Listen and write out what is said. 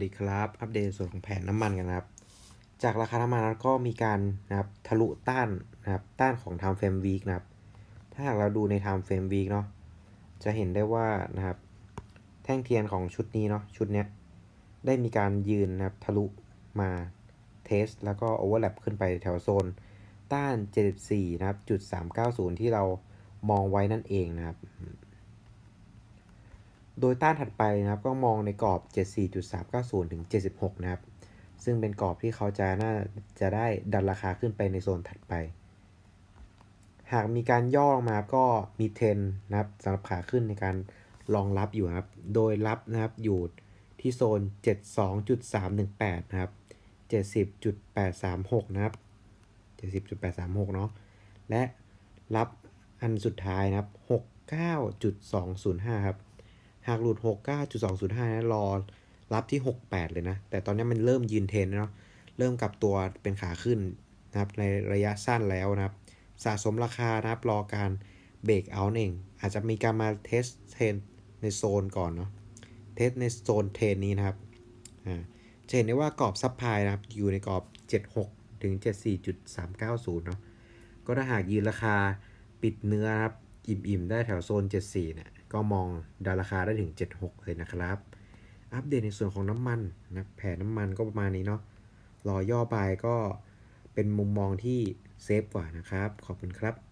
สวัสดีครับ อัปเดตส่วนของแผนน้ำมันกันนะครับ จากราคาน้ำมันก็มีการนะครับทะลุต้านนะครับต้านของ time frame week นะครับ ถ้าหากเราดูใน time frame week เนาะจะเห็นได้ว่านะครับ แท่งเทียนของชุดนี้เนาะชุดเนี้ยได้มีการยืนนะครับทะลุมาเทส แล้วก็โอเวอร์แลปขึ้นไปแถวโซน ต้าน 74นะครับจุด390 ที่เรามองไว้นั่นเองนะครับ โดยต้านถัดไปนะครับก็มองในกรอบ 74.390 ถึง 76 นะครับ ซึ่งเป็นกรอบที่เขาจะน่าจะได้ดันราคาขึ้นไปในโซนถัดไป หากมีการย่อลงมาก็มีเทนนะครับสำหรับขาขึ้นในการรองรับอยู่นะครับ โดยรับนะครับอยู่ที่โซน 72.318 นะครับ 70.836 นะครับ 70.836 เนาะ และรับอันสุดท้ายนะครับ 69.205 ครับ หากหลุด 69.205 นะรอรับที่ 68 เลยนะ แต่ตอนนี้มันเริ่มยืนเทรนเนาะเริ่มกลับตัวเป็นขาขึ้นนะครับในระยะสั้นแล้วนะครับ สะสมราคานะครับรอการเบรกเอาเองอาจจะมีการมาเทสเทรนในโซนก่อนเนาะเทสในโซนเทรนนี้นะครับอ่าจะเห็นได้ว่ากรอบซับพายนะครับ อยู่ในกรอบ 76 ถึง 74.390 เนาะก็ถ้าหากยืนราคาปิดเนื้อครับ อิ่มๆ ได้แถวโซน 74 เนี่ย ก็มองดาราคาได้ถึง 76 เลยนะครับ อัปเดตในส่วนของน้ำมันนะแผนน้ำมันก็ประมาณนี้เนาะรอย่อบายก็เป็นมุมมองที่เซฟกว่านะครับ ขอบคุณครับ